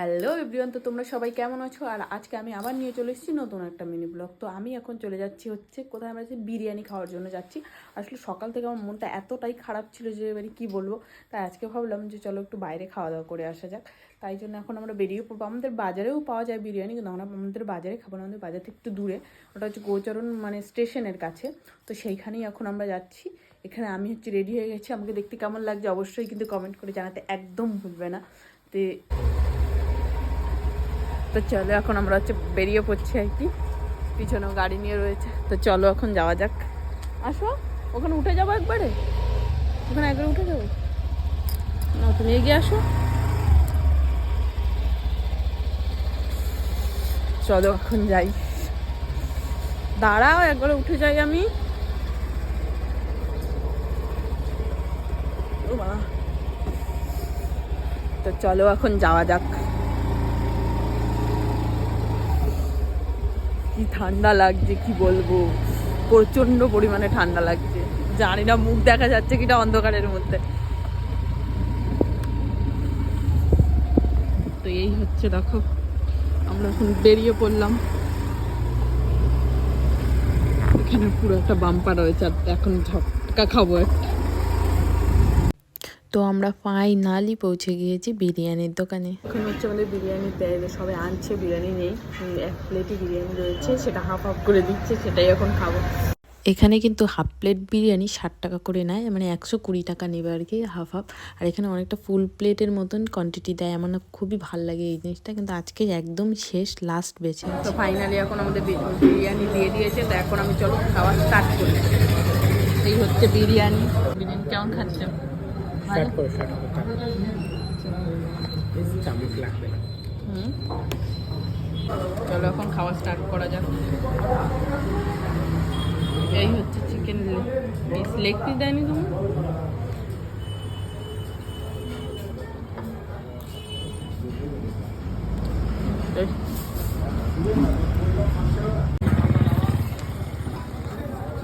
Hello everyone, তো তোমরা সবাই কেমন আছো? আর আজকে আমি আবার নিয়ে চলে এসেছি নতুন একটা মিনি ব্লগ তো আমি এখন চলে যাচ্ছি হচ্ছে, কোথায় আমরা বিরিয়ানি খাওয়ার জন্য যাচ্ছি। আসলে সকাল থেকে আমার মনটা এতটাই খারাপ ছিল যে এবারে কী বলব? তাই আজকে ভাবলাম যে, চলো একটু বাইরে খাওয়া দাওয়া করে আসা যাক। তাই জন্য এখন আমরা বেরিয়ে পড়ব। আমাদের বাজারেও পাওয়া যায় বিরিয়ানি, কিন্তু আমরা আমাদের বাজারে খাব না। আমাদের বাজার থেকে একটু দূরে। ওটা হচ্ছে গোচরণ মানে স্টেশনের কাছে। তো সেইখানেই এখন আমরা যাচ্ছি। এখানে আমি হচ্ছে রেডি হয়ে গেছি। আমাকে দেখতে কেমন লাগছে অবশ্যই কিন্তু কমেন্ট করে জানাতে একদম ভুলবে না। তো তো চলো এখন আমরা হচ্ছে বেরিয়ে পড়ছি আর কি। পিছনেও গাড়ি নিয়ে রয়েছে। তো চলো এখন যাওয়া যাক। আসো, ওখানে উঠে যাব একবারে? ওখানে একবারে উঠে যাব? না, তুমি এগিয়ে আসো। চলো এখন যাই। দাঁড়াও, একবারে উঠে যাই আমি। তো চলো এখন যাওয়া যাক। কি ঠান্ডা লাগছে, কি বলব? প্রচণ্ড পরিমাণে ঠান্ডা লাগছে। জানি না, মুখ দেখা যাচ্ছে কিনা অন্ধকারের মধ্যে। তো এই হচ্ছে, দেখো, আমরা এখন বেরিয়ে পড়লাম। এখানে পুরো একটা বাম্পার রয়েছে, আর এখন ঝটকা খাব একটা। তো আমরা ফাইনালি পৌঁছে গিয়েছি বিরিয়ানির দোকানে। এখন হচ্ছে আমাদের বিরিয়ানি দেয় সবাই আনছে বিরিয়ানি নেই। এক প্লেটই বিরিয়ানি রয়েছে সেটা হাফ হাফ করে দিচ্ছে সেটাই এখন খাব। এখানে কিন্তু হাফ প্লেট বিরিয়ানি ষাট টাকা করে নেয় মানে একশো কুড়ি টাকা নেবে আর কি হাফ হাফ আর এখানে অনেকটা ফুল প্লেটের মতন কোয়ান্টিটি দেয় আমার না খুবই ভালো লাগে এই জিনিসটা কিন্তু আজকে একদম শেষ লাস্ট বেছে তো ফাইনালি এখন আমাদের বিরিয়ানি দিয়ে দিয়েছে তো এখন আমি চলো খাওয়া স্টার্ট করি। এই হচ্ছে বিরিয়ানি। বিরিয়ানি কেমন খাচ্ছে? স্টার্ট করো স্টার্ট করো চামচ লাগবে না। চলো এখন খাওয়া স্টার্ট করা যাক। এই হচ্ছে চিকেন পিস লেগ পিস দেয়নি তুমি।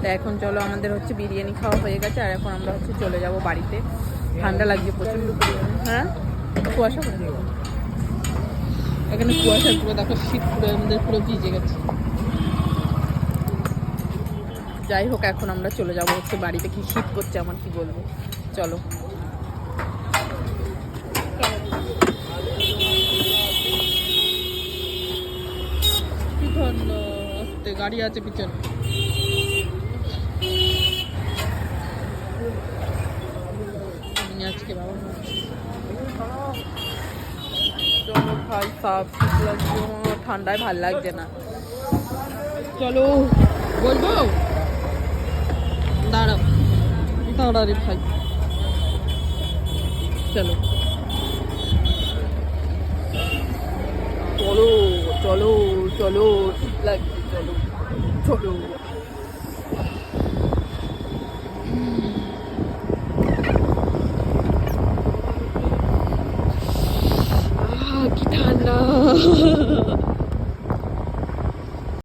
তা এখন চলো আমাদের হচ্ছে বিরিয়ানি খাওয়া হয়ে গেছে আর এখন আমরা হচ্ছে চলে যাব বাড়িতে। ঠান্ডা লাগছে প্রচণ্ড হ্যাঁ? কুয়াশা করে এখানে কুয়াশা পুরো, দেখো শীত পুরো, আমাদের পুরো ভিজে গেছে। যাই হোক, এখন আমরা চলে যাব হচ্ছে বাড়িতে, কি শীত করছে আমার কি বলব? চলো। গাড়ি আছে পিছনে। আজকে বাবা। চলো ভাই শীত লাগছে ঠান্ডায় ভালো লাগছে না। চলো বলব? দাঁড়াও। দাঁড়া রে ভাই। চলো। চলো চলো চলো শীত লাগছে চলো চলো।